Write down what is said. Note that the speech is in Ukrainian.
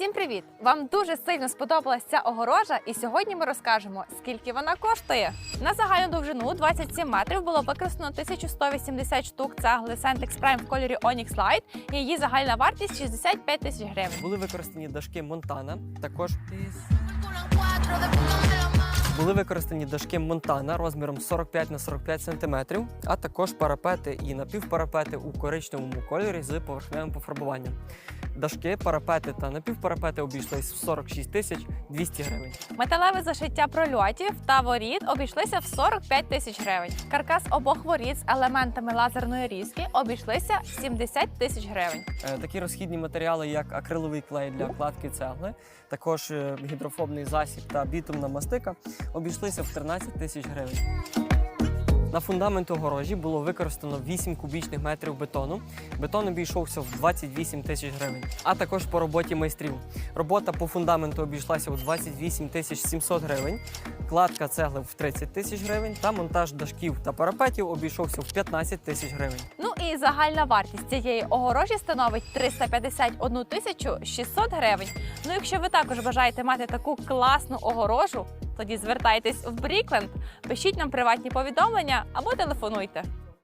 Всім привіт! Вам дуже сильно сподобалась ця огорожа, і сьогодні ми розкажемо, скільки вона коштує. На загальну довжину 27 метрів було використано 1180 штук цегли Centex Prime в кольорі Onyx Light, і її загальна вартість 65 тисяч гривень. Були використані дошки Монтана, також були використані дошки Монтана розміром 45 на 45 см, а також парапети і напівпарапети у коричневому кольорі з поверхневим пофарбуванням. Дошки, парапети та напівпарапети обійшлись в 46 тисяч 200 гривень. Металеве зашиття прольотів та воріт обійшлися в 45 тисяч гривень. Каркас обох воріт з елементами лазерної різки обійшлися 70 тисяч гривень. Е, Такі розхідні матеріали, як акриловий клей для кладки цегли, також е, гідрофобний засіб та бітумна мастика, обійшлися в 13 тисяч гривень. На фундамент огорожі було використано 8 кубічних метрів бетону. Бетон обійшовся в 28 тисяч гривень. А також по роботі майстрів. Робота по фундаменту обійшлася у 28 тисяч 700 гривень, кладка цегли в 30 тисяч гривень та монтаж дашків та парапетів обійшовся в 15 тисяч гривень. Ну і загальна вартість цієї огорожі становить 351 тисячу 600 гривень. Ну, якщо ви також бажаєте мати таку класну огорожу, тоді звертайтесь в Брікленд, пишіть нам приватні повідомлення або телефонуйте.